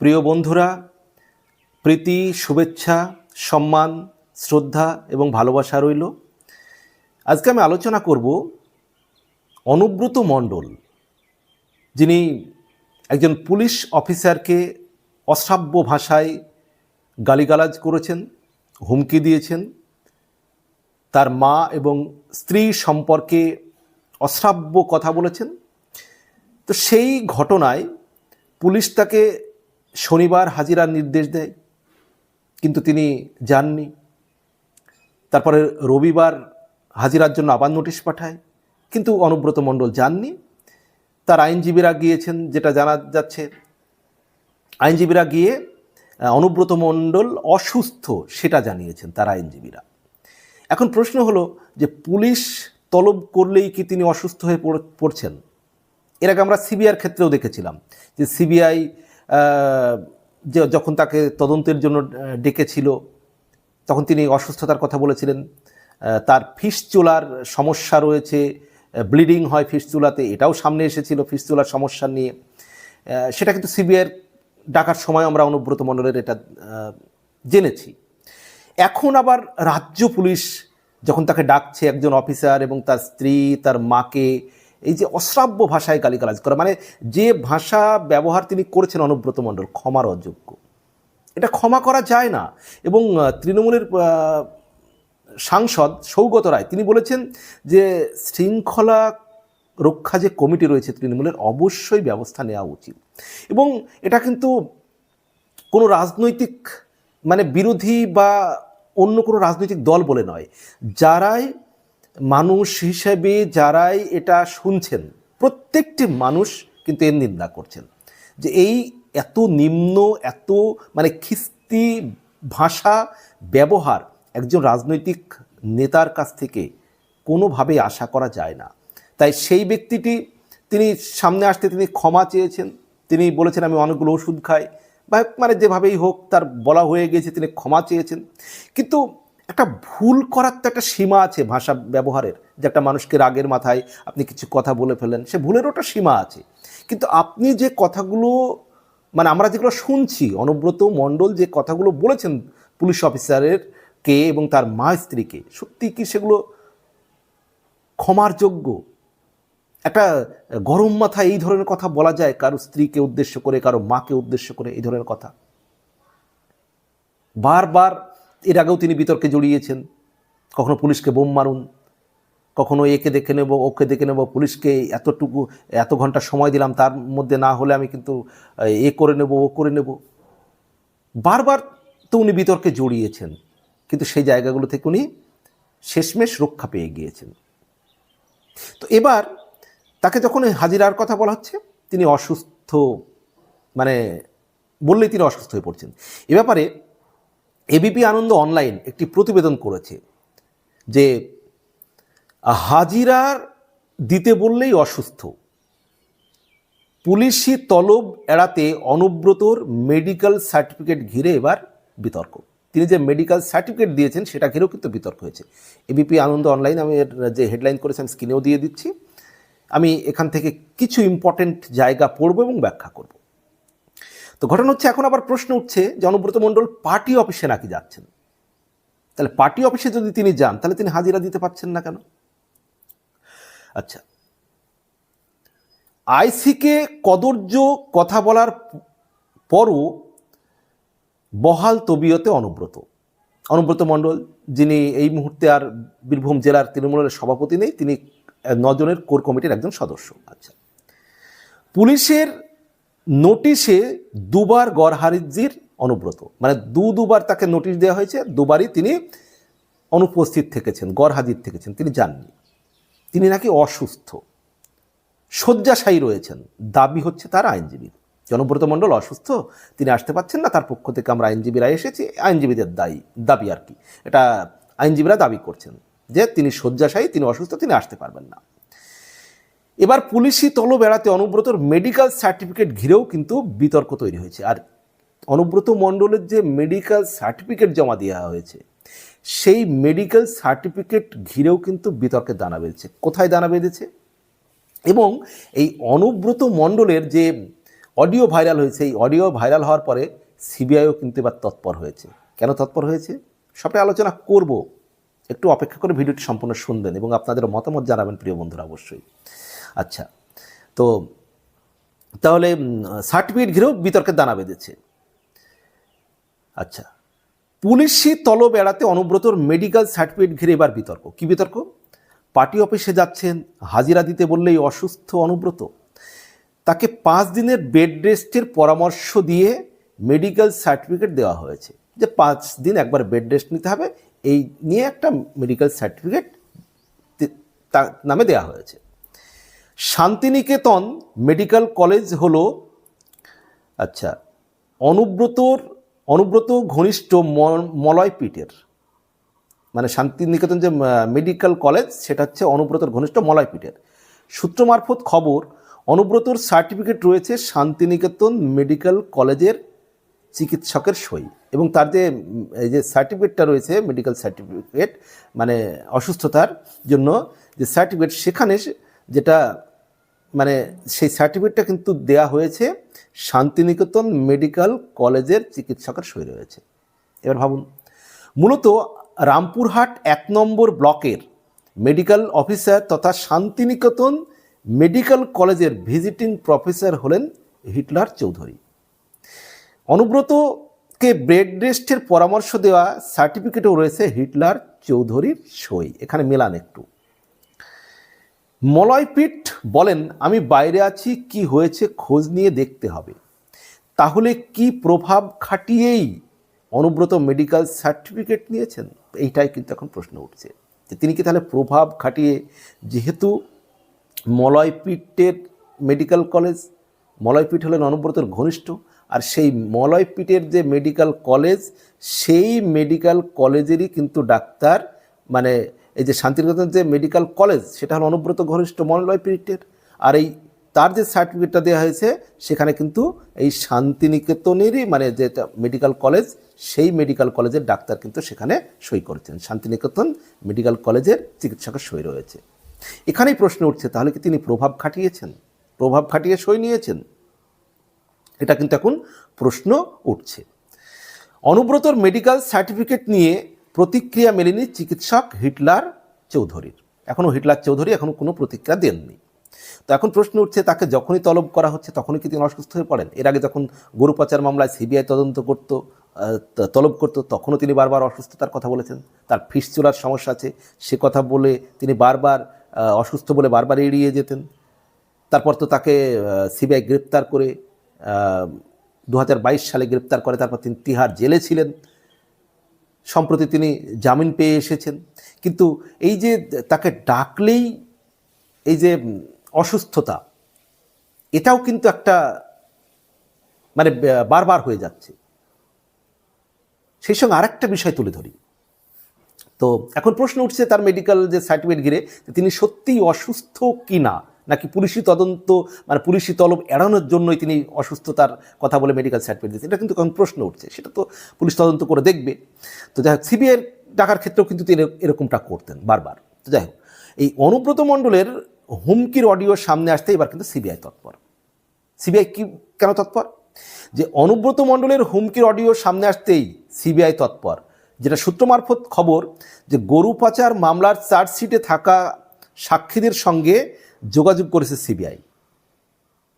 প্রিয় বন্ধুরা, প্রীতি, শুভেচ্ছা, সম্মান, শ্রদ্ধা এবং ভালোবাসা রইল। আজকে আমি আলোচনা করব অনুব্রত মণ্ডল, যিনি একজন পুলিশ অফিসারকে অশ্রাব্য ভাষায় গালিগালাজ করেছেন, হুমকি দিয়েছেন। তার মা এবং স্ত্রী সম্পর্কে অশ্রাব্য কথা বলেছেন। তো সেই ঘটনায় পুলিশ তাকে শনিবার হাজিরার নির্দেশ দেয়, কিন্তু তিনি যাননি। তারপরে রবিবার হাজিরার জন্য আবার নোটিশ পাঠায়, কিন্তু অনুব্রত মণ্ডল যাননি। তার আইনজীবীরা গিয়েছেন, যেটা জানা যাচ্ছে, আইনজীবীরা গিয়ে অনুব্রত মণ্ডল অসুস্থ, সেটা জানিয়েছেন তার আইনজীবীরা। এখন প্রশ্ন হলো যে পুলিশ তলব করলেই কি তিনি অসুস্থ হয়ে পড়- পড়ছেন? এর আগে আমরা সিবিআইয়ের ক্ষেত্রেও দেখেছিলাম যে সিবিআই যে যখন তাকে তদন্তের জন্য ডেকেছিল, তখন তিনি অসুস্থতার কথা বলেছিলেন। তার ফিসচুলার সমস্যা রয়েছে, ব্লিডিং হয় ফিসচুলাতে এটাও সামনে এসেছিল ফিসচুলার সমস্যা নিয়ে। সেটা কিন্তু সিবিআইয়ের ডাকার সময় আমরা অনুব্রত মণ্ডলের এটা জেনেছি। এখন আবার রাজ্য পুলিশ যখন তাকে ডাকছে একজন অফিসার এবং তার স্ত্রী, তার মাকে এই যে অশ্রাব্য ভাষায় গালিগালাজ করা মানে যে ভাষা ব্যবহার তিনি করেছেন অনুব্রত মণ্ডল, ক্ষমার অযোগ্য। এটা ক্ষমা করা যায় না। এবং তৃণমূলের সাংসদ সৌগত রায়, তিনি বলেছেন যে শৃঙ্খলা রক্ষা যে কমিটি রয়েছে তৃণমূলের, অবশ্যই ব্যবস্থা নেওয়া উচিত। এবং এটা কিন্তু কোনো রাজনৈতিক মানে বিরোধী বা অন্য কোনো রাজনৈতিক দল বলে নয়। যারাই মানুষ হিসেবে যারাই এটা শুনছেন, প্রত্যেকটি মানুষ কিন্তু এর নিন্দা করছেন। যে এই এত নিম্ন, এত মানে খিস্তি ভাষা ব্যবহার একজন রাজনৈতিক নেতার কাছ থেকে কোনোভাবে আশা করা যায় না। তাই সেই ব্যক্তিটি, তিনি সামনে আসতে তিনি ক্ষমা চেয়েছেন, তিনি বলেছেন, আমি অনেকগুলো ওষুধ খাই। বা মানে যেভাবেই হোক তার বলা হয়ে গিয়েছে তিনি ক্ষমা চেয়েছেন। কিন্তু একটা ভুল করার তো একটা সীমা আছে ভাষা ব্যবহারের, যে একটা মানুষকে রাগের মাথায় আপনি কিছু কথা বলে ফেলেন সে ভুলেরও একটা সীমা আছে। কিন্তু আপনি যে কথাগুলো মানে আমরা যেগুলো শুনছি, অনুব্রত মণ্ডল যে কথাগুলো বলেছেন পুলিশ অফিসারের কে এবং তার মা স্ত্রীকে, সত্যি কি সেগুলো ক্ষমার যোগ্য? একটা গরম মাথায় এই ধরনের কথা বলা যায়, কারও স্ত্রীকে উদ্দেশ্য করে, কারও মাকে উদ্দেশ্য করে এই ধরনের কথা। বারবার এর আগেও তিনি বিতর্কে জড়িয়েছেন। কখনো পুলিশকে বোম মারুন, কখনো একে দেখে নেব, ওকে দেখে নেব, পুলিশকে এতটুকু, এত ঘণ্টা সময় দিলাম, তার মধ্যে না হলে আমি কিন্তু, এ করে নেব, ও করে নেব। বারবার তো উনি বিতর্কে জড়িয়েছেন, কিন্তু সেই জায়গাগুলো থেকে উনি শেষমেশ রক্ষা পেয়ে গিয়েছেন। তো এবার তাকে যখন হাজিরার কথা বলা হচ্ছে, তিনি অসুস্থ মানে বললেই তিনি অসুস্থ হয়ে পড়ছেন। এ ব্যাপারে এবিপি আনন্দ অনলাইন একটি প্রতিবেদন করেছে যে, হাজিরার দিতে বললেই অসুস্থ। পুলিশি তলব এড়াতে অনুব্রতর মেডিকেল সার্টিফিকেট ঘিরে এবার বিতর্ক। তিনি যে মেডিকেল সার্টিফিকেট দিয়েছেন, সেটা ঘিরেও কিন্তু বিতর্ক হয়েছে। এবিপি আনন্দ অনলাইন আমি এর যে হেডলাইন করেছি, আমি স্ক্রিনেও দিয়ে দিচ্ছি। আমি এখান থেকে কিছু ইম্পর্টেন্ট জায়গা পড়ব এবং ব্যাখ্যা করব। তো ঘটনা হচ্ছে, এখন আবার প্রশ্ন উঠছে যে অনুব্রত মণ্ডল পার্টি অফিসে নাকি যাচ্ছেন? তাহলে পার্টি অফিসে যদি তিনি যান, তাহলে তিনি হাজিরা দিতে পারছেন না কেন? আচ্ছা আইসিকে কদর্য কথা বলার পরও বহাল তবিয়তে অনুব্রত। অনুব্রত মণ্ডল, যিনি এই মুহূর্তে আর বীরভূম জেলার তৃণমূলের সভাপতি নেই, তিনি নজনের কোর কমিটির একজন সদস্য। আচ্ছা পুলিশের নোটিশে দুবার গড়হারিজির অনুব্রত। মানে দু দুবার তাকে নোটিশ দেওয়া হয়েছে, দুবারই তিনি অনুপস্থিত থেকেছেন, গড়হাজির থেকেছেন, তিনি যাননি। তিনি নাকি অসুস্থ। শয্যাশায়ী রয়েছেন, দাবি হচ্ছে তার আইনজীবীর জনব্রত মণ্ডল অসুস্থ, তিনি আসতে পারছেন না, তার পক্ষ থেকে আমরা আইনজীবীরা এসেছি, আইনজীবীদের দায়ী, দাবি আর কি। এটা আইনজীবীরা দাবি করছেন যে তিনি শয্যাশায়ী, তিনি অসুস্থ, তিনি আসতে পারবেন না। এবার পুলিশি তল বেড়াতে অনুব্রতর মেডিকেল সার্টিফিকেট ঘিরেও কিন্তু বিতর্ক তৈরি হয়েছে। আর অনুব্রত মণ্ডলের যে মেডিকেল সার্টিফিকেট জমা দেওয়া হয়েছে, সেই মেডিকেল সার্টিফিকেট ঘিরেও কিন্তু বিতর্কের দানা বেঁধেছে। কোথায় দানা বেঁধেছে? এবং এই অনুব্রত মণ্ডলের যে অডিও ভাইরাল হয়েছে এই অডিও ভাইরাল হওয়ার পরে সিবিআইও কিন্তু এবার তৎপর হয়েছে। কেন তৎপর হয়েছে? সবটাই আলোচনা করব। একটু অপেক্ষা করে ভিডিওটি সম্পূর্ণ শুনবেন এবং আপনাদের মতামত জানাবেন প্রিয় বন্ধুরা অবশ্যই। আচ্ছা তো তাহলে সার্টিফিকেট ঘিরেও বিতর্কের দানা বেঁধেছে। আচ্ছা পুলিশি তলব এড়াতে অনুব্রতর মেডিকেল সার্টিফিকেট ঘিরে এবার বিতর্ক। কি বিতর্ক? পার্টি অফিসে যাচ্ছেন, হাজিরা দিতে বললেই অসুস্থ অনুব্রত। তাকে পাঁচ দিনের বেড রেস্টের পরামর্শ দিয়ে মেডিকেল সার্টিফিকেট দেওয়া হয়েছে। যে পাঁচ দিন একবার বেড রেস্ট নিতে হবে, এই নিয়ে একটা মেডিকেল সার্টিফিকেট তার নামে দেওয়া হয়েছে। শান্তিনিকেতন মেডিকেল কলেজ হল আচ্ছা অনুব্রতর, অনুব্রত ঘনিষ্ঠ মলয়পীঠের। মানে শান্তিনিকেতন যে মেডিকেল কলেজ, সেটা হচ্ছে অনুব্রতর ঘনিষ্ঠ মলয়পীঠের। সূত্র মারফত খবর, অনুব্রতর সার্টিফিকেট রয়েছে শান্তিনিকেতন মেডিকেল কলেজের চিকিৎসকের সই এবং তার যে এই যে সার্টিফিকেটটা রয়েছে, মেডিকেল সার্টিফিকেট মানে অসুস্থতার জন্য যে সার্টিফিকেট, সেখানে যেটা মানে সেই সার্টিফিকেটটা কিন্তু দেয়া হয়েছে শান্তিনিকেতন মেডিকেল কলেজের চিকিৎসকের সই রয়েছে। এবার ভাবুন, মূলত রামপুরহাট এক নম্বর ব্লকের মেডিকেল অফিসার তথা শান্তিনিকেতন মেডিকেল কলেজের ভিজিটিং প্রফেসর হলেন হিটলার চৌধুরী। অনুব্রতকে ব্রেড রেস্টের পরামর্শ দেওয়া সার্টিফিকেটও রয়েছে হিটলার চৌধুরীর সই। এখানে মেলান একটু। মলয়পীঠ বলেন, আমি বাইরে আছি, কি হয়েছে খোঁজ নিয়ে দেখতে হবে। তাহলে কি প্রভাব খাটিয়েই অনুব্রত মেডিকেল সার্টিফিকেট নিয়েছেন? এইটাই কিন্তু এখন প্রশ্ন উঠছে। যে তিনি কি তাহলে প্রভাব খাটিয়ে, যেহেতু মলয়পীঠের মেডিকেল কলেজ, মলয়পীঠ হলেন অনুব্রতর ঘনিষ্ঠ, আর সেই মলয়পীঠের যে মেডিকেল কলেজ, সেই মেডিকেল কলেজেরই কিন্তু ডাক্তার মানে এই যে শান্তিনিকেতন যে মেডিকেল কলেজ, সেটা হলো অনুব্রত ঘনিষ্ঠ মলয়পীঠের আর এই তার যে সার্টিফিকেটটা দেওয়া হয়েছে, সেখানে কিন্তু এই শান্তিনিকেতনেরই মানে যেটা মেডিকেল কলেজ সেই মেডিকেল কলেজের ডাক্তার কিন্তু সেখানে সই করেছেন। শান্তিনিকেতন মেডিকেল কলেজের চিকিৎসকের সই রয়েছে। এখানেই প্রশ্ন উঠছে, তাহলে কি তিনি প্রভাব খাটিয়েছেন? প্রভাব খাটিয়ে সই নিয়েছেন? এটা কিন্তু এখন প্রশ্ন উঠছে। অনুব্রতর মেডিকেল সার্টিফিকেট নিয়ে প্রতিক্রিয়া মেলেনি চিকিৎসক হিটলার চৌধুরীর। এখনও হিটলার চৌধুরী এখনও কোনো প্রতিক্রিয়া দেননি। তো এখন প্রশ্ন উঠছে, তাকে যখনই তলব করা হচ্ছে তখনই কি তিনি অসুস্থ হয়ে পড়েন? এর আগে যখন গরু পাচার মামলায় সিবিআই তদন্ত করতো তলব করতো, তখনও তিনি বারবার অসুস্থতার কথা বলেছেন। তার ফিস চুলার সমস্যা আছে, সে কথা বলে তিনি বারবার অসুস্থ বলে বারবার এড়িয়ে যেতেন। তারপর তো তাকে সিবিআই গ্রেপ্তার করে দু হাজার বাইশ সালে গ্রেপ্তার করে, তারপর তিনি তিহার জেলে ছিলেন। সম্প্রতি তিনি জামিন পেয়ে এসেছেন। কিন্তু এই যে তাকে ডাকলেই এই যে অসুস্থতা, এটাও কিন্তু একটা মানে বারবার হয়ে যাচ্ছে। সেই সঙ্গে আরেকটা বিষয় তুলে ধরি। তো এখন প্রশ্ন উঠছে তার মেডিকেল যে সার্টিফিকেট ঘিরে তিনি সত্যিই অসুস্থ কি না নাকি পুলিশি তদন্ত মানে পুলিশি তলব এড়ানোর জন্যই তিনি অসুস্থতার কথা বলে মেডিকেল সার্টিফিকেট দিয়েছেন? এটা কিন্তু এখন প্রশ্ন উঠছে। সেটা তো পুলিশ তদন্ত করে দেখবে। তো যাই হোক সিবিআইয়ের ডাকার ক্ষেত্রেও কিন্তু তিনি এরকমটা করতেন বারবার। তো যাই হোক, এই অনুব্রত মণ্ডলের হুমকির অডিও সামনে আসতে এবার কিন্তু সিবিআই তৎপর। সিবিআই কি, কেন তৎপর? যে অনুব্রত মণ্ডলের হুমকির অডিও সামনে আসতেই সিবিআই তৎপর। যেটা সূত্র মারফত খবর যে গরু পাচার মামলার চার্জশিটে থাকা সাক্ষীদের সঙ্গে যোগাযোগ করেছে সিবিআই।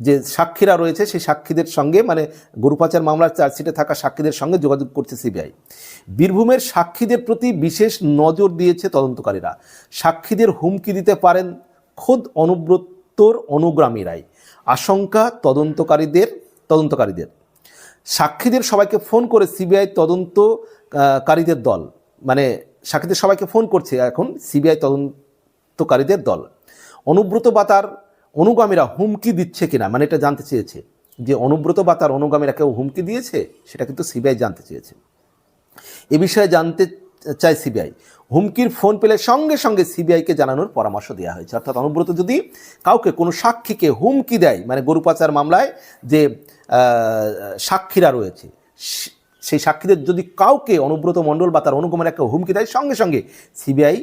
যে সাক্ষীরা রয়েছে, সেই সাক্ষীদের সঙ্গে মানে গরু পাচার মামলার চার্জশিটে থাকা সাক্ষীদের সঙ্গে যোগাযোগ করছে সিবিআই। বীরভূমের সাক্ষীদের প্রতি বিশেষ নজর দিয়েছে তদন্তকারীরা। সাক্ষীদের হুমকি দিতে পারেন খোদ অনুব্রতর অনুগ্রামীরাই আশঙ্কা তদন্তকারীদের তদন্তকারীদের। সাক্ষীদের সবাইকে ফোন করে সিবিআই তদন্তকারীদের দল। মানে সাক্ষীদের সবাইকে ফোন করছে এখন সিবিআই তদন্তকারীদের দল। অনুব্রত বা তার অনুগামীরা হুমকি দিচ্ছে কিনা? মানে এটা জানতে চেয়েছে। যে অনুব্রত বা তার অনুগামীরা কেউ হুমকি দিয়েছে, সেটা কিন্তু সিবিআই জানতে চেয়েছে। এ বিষয়ে জানতে চায় সিবিআই। হুমকির ফোন পেলে সঙ্গে সঙ্গে সিবিআইকে জানানোর পরামর্শ দেওয়া হয়েছে। অর্থাৎ অনুব্রত যদি কাউকে, কোনো সাক্ষীকে হুমকি দেয় মানে গরু পাচার মামলায় যে সাক্ষীরা রয়েছে সেই সাক্ষীদের যদি কাউকে অনুব্রত মণ্ডল বা তার অনুগমের একটা হুমকি দেয়, সঙ্গে সঙ্গে সিবিআই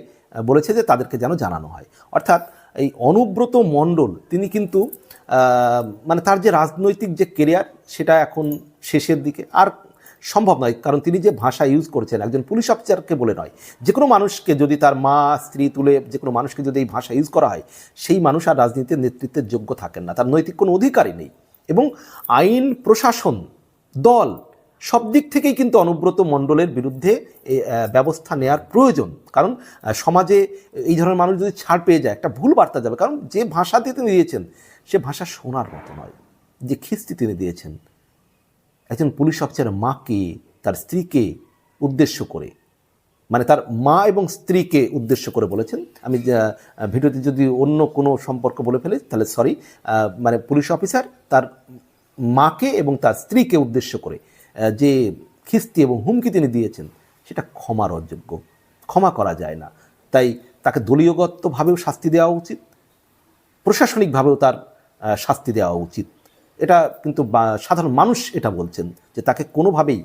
বলেছে যে তাদেরকে যেন জানানো হয়। অর্থাৎ এই অনুব্রত মণ্ডল, তিনি কিন্তু মানে তার যে রাজনৈতিক যে কেরিয়ার সেটা এখন শেষের দিকে। আর সম্ভব নয়, কারণ তিনি যে ভাষা ইউজ করেছেন, একজন পুলিশ অফিসারকে বলে নয়। যে কোনো মানুষকে যদি তার মা, স্ত্রী তুলে, যে কোনো মানুষকে যদি এই ভাষা ইউজ করা হয়, সেই মানুষ আর রাজনীতির নেতৃত্বের যোগ্য থাকেন না। তার নৈতিক কোনো অধিকারই নেই। এবং আইন, প্রশাসন, দল সব দিক থেকেই কিন্তু অনুব্রত মণ্ডলের বিরুদ্ধে ব্যবস্থা নেওয়ার প্রয়োজন। কারণ সমাজে এই ধরনের মানুষ যদি ছাড় পেয়ে যায়, একটা ভুল বার্তা যাবে। কারণ যে ভাষাতে তিনি দিয়েছেন, সে ভাষা শোনার মতো নয়। যে খিস্তি তিনি দিয়েছেন, একজন পুলিশ অফিসারের মাকে, তার স্ত্রীকে উদ্দেশ্য করে মানে তার মা এবং স্ত্রীকে উদ্দেশ্য করে বলেছেন। আমি ভিডিওতে যদি অন্য কোনো সম্পর্ক বলে ফেলি, তাহলে সরি মানে পুলিশ অফিসার তার মাকে এবং তার স্ত্রীকে উদ্দেশ্য করে যে খিস্তি এবং হুমকি তিনি দিয়েছেন, সেটা ক্ষমার অযোগ্য। ক্ষমা করা যায় না। তাই তাকে দলীয়গতভাবেও শাস্তি দেওয়া উচিত, প্রশাসনিকভাবেও তার শাস্তি দেওয়া উচিত। এটা কিন্তু সাধারণ মানুষ এটা বলছেন, যে তাকে কোনোভাবেই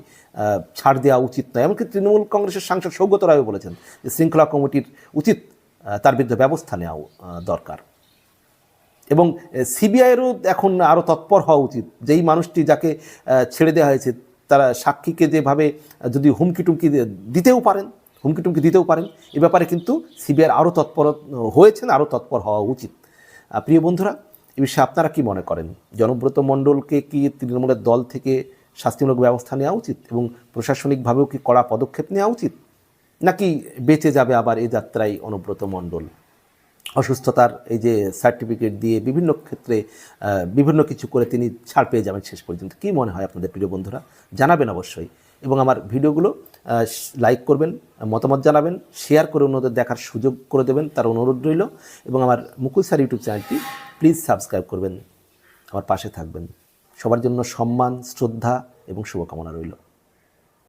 ছাড় দেওয়া উচিত নয়। এমনকি তৃণমূল কংগ্রেসের সাংসদ সৌগত রায়ও বলেছেন যে শৃঙ্খলা কমিটির উচিত তার বিরুদ্ধে ব্যবস্থা নেওয়া দরকার। এবং সিবিআইয়েরও এখন আরও তৎপর হওয়া উচিত। যেই মানুষটি যাকে ছেড়ে দেওয়া হয়েছে তারা সাক্ষীকে যেভাবে, যদি হুমকি টুমকি দিতেও পারেন হুমকি টুমকি দিতেও পারেন, এ ব্যাপারে কিন্তু সিবিআইয়ের আরও তৎপর হয়েছেন, আরও তৎপর হওয়া উচিত। প্রিয় বন্ধুরা, এ বিষয়ে আপনারা কি মনে করেন? জনব্রত মণ্ডলকে কি তৃণমূলের দল থেকে শাস্তিমূলক ব্যবস্থা নেওয়া উচিত এবং প্রশাসনিকভাবেও কি কড়া পদক্ষেপ নেওয়া উচিত? নাকি বেঁচে যাবে আবার এই যাত্রায় অনুব্রত মণ্ডল? অসুস্থতার এই যে সার্টিফিকেট দিয়ে বিভিন্ন ক্ষেত্রে বিভিন্ন কিছু করে তিনি ছাড় পেয়ে যাবেন শেষ পর্যন্ত। কী মনে হয় আপনাদের প্রিয় বন্ধুরা? জানাবেন অবশ্যই। এবং আমার ভিডিওগুলো লাইক করবেন, মতামত জানাবেন শেয়ার করে অন্যদের দেখার সুযোগ করে দেবেন, তার অনুরোধ রইল। এবং আমার মুকুল স্যার ইউটিউব চ্যানেলটি প্লিজ সাবস্ক্রাইব করবেন। আমার পাশে থাকবেন। সবার জন্য সম্মান, শ্রদ্ধা এবং শুভকামনা রইল।